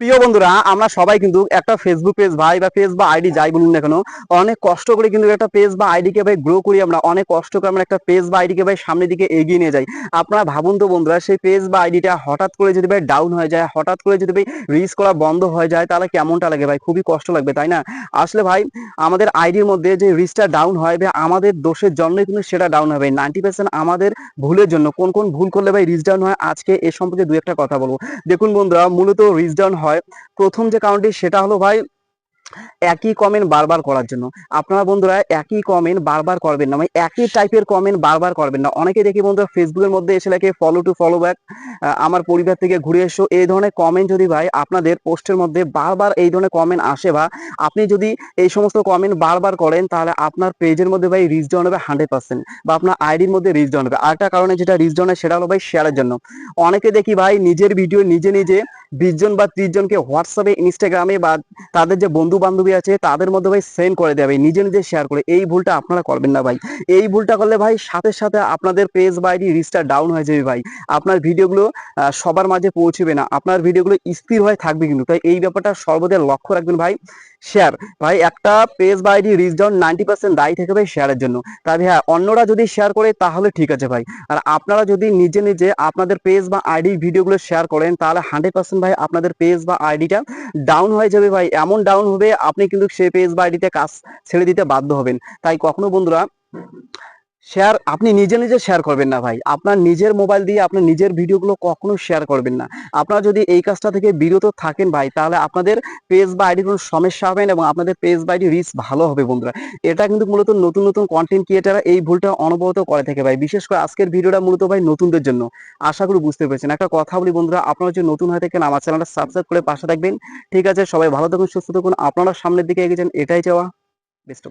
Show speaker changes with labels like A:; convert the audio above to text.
A: প্রিয় বন্ধুরা, আমরা সবাই কিন্তু একটা ফেসবুক পেজ ভাই বা পেজ বা আইডি যাই বলুন না কেন, অনেক কষ্ট করে কিন্তু একটা পেজ বা আইডিকে ভাই গ্রো করি আমরা, অনেক কষ্ট করে আমরা একটা পেজ বা আইডিকে ভাই সামনের দিকে এগিয়ে নিয়ে যাই। আপনারা ভাবুন তো বন্ধুরা, সেই পেজ বা আইডিটা হঠাৎ করে যদি ভাই ডাউন হয়ে যায়, হঠাৎ করে যদি ভাই রিচ করা বন্ধ হয়ে যায়, তাহলে কেমনটা লাগে ভাই? খুবই কষ্ট লাগবে, তাই না? আসলে ভাই, আমাদের আইডির মধ্যে যে রিচটা ডাউন হয় ভাই, আমাদের দোষের জন্যই কিন্তু সেটা ডাউন হবে নাইনটি পার্সেন্ট আমাদের ভুলের জন্য, কোন কোন ভুল করলে ভাই রিচ ডাউন হয়, আজকে এ সম্পর্কে দু একটা কথা বলব। দেখুন বন্ধুরা, মূলত রিচ ডাউন হয়। প্রথম যে কারণটি সেটা হলো ভাই, একই কমেন্ট বারবার করার জন্য। আপনারা বন্ধুরা, একই কমেন্ট বারবার করবেন না। মানে একই টাইপের কমেন্ট বারবার করবেন না। অনেকে দেখি বন্ধুরা ফেসবুকের মধ্যে এসে লেখে ফলো টু ফলো ব্যাক আমার পরিবার থেকে ঘুরে এসো। এই ধরনের কমেন্ট যদি ভাই, আপনাদের পোস্টের মধ্যে বারবার এই ধরনের কমেন্ট আসে বা আপনি যদি এই সমস্ত কমেন্ট বারবার করেন, তাহলে আপনার পেজের মধ্যে ভাই রিচ ডাউন হবে হান্ড্রেড পার্সেন্ট বা আপনার আইডির মধ্যে রিচ ডাউন হবে। আরেকটা কারণে যেটা রিচ ডাউন হয়, সেটা হলো ভাই শেয়ারের জন্য। অনেকে দেখি ভাই, নিজের ভিডিও নিজে নিজে বিশ জন বা ত্রিশ জনকে হোয়াটসঅ্যাপে, ইনস্টাগ্রামে বা তাদের যে বন্ধু বান্ধবী আছে, তাদের মধ্যে ভাই সেন্ড করে দেবে নিজে নিজে শেয়ার করে। এই ভুলটা আপনারা করবেন না ভাই। এই ভুলটা করলে ভাই সাথে সাথে আপনাদের পেজ বা আইডি রিস্টার ডাউন হয়ে যাবে ভাই। আপনার ভিডিওগুলো সবার মাঝে পৌঁছবে না। আপনার ভিডিওগুলো স্থির হয়ে থাকবে কিন্তু। তাই এই ব্যাপারটা সর্বদা লক্ষ্য রাখবেন ভাই। শেয়ার ভাই, একটা পেজ বা ID reach down ninety percent দায়ী থাকে ভাই শেয়ারের জন্য। তাই হ্যাঁ অন্যরা যদি শেয়ার করে, তাহলে ঠিক আছে ভাই। আর আপনারা যদি নিজে নিজে আপনাদের পেজ বা আইডি ভিডিওগুলো শেয়ার করেন, তাহলে হান্ড্রেড পার্সেন্ট ভাই আপনাদের পেজ বা আইডিটা ডাউন হয়ে যাবে ভাই। এমন ডাউন হবে, আপনি কিন্তু সেই পেজ বা আইডিতে কাজ ছেড়ে দিতে বাধ্য হবেন। তাই কখনো বন্ধুরা শেয়ার আপনি নিজে নিজে শেয়ার করবেন না ভাই। আপনার নিজের মোবাইল দিয়ে আপনার নিজের ভিডিওগুলো কখনো শেয়ার করবেন না। আপনারা যদি এই কাজটা থেকে বিরত থাকেন ভাই, তাহলে আপনাদের পেজ বা আইডির কোনো সমস্যা হবে না এবং আপনাদের পেজ বা আইডি রিচ ভালো হবে বন্ধুরা। এটা কিন্তু মূলত নতুন নতুন কন্টেন্ট ক্রিয়েটাররা এই ভুলটা অনবরত করে থাকে ভাই। বিশেষ করে আজকের ভিডিওটা মূলত ভাই নতুনদের জন্য। আশা করি বুঝতে পেরেছেন। একটা কথা বলি বন্ধুরা, আপনারা যদি নতুন হয়ে থাকেন, আমার চ্যানেলটা সাবস্ক্রাইব করে পাশে থাকবেন। ঠিক আছে, সবাই ভালো থাকুন, সুস্থ থাকুন। আপনারা সামনের দিকে এগিয়ে যান। এটাই চাওয়া। বেস্ট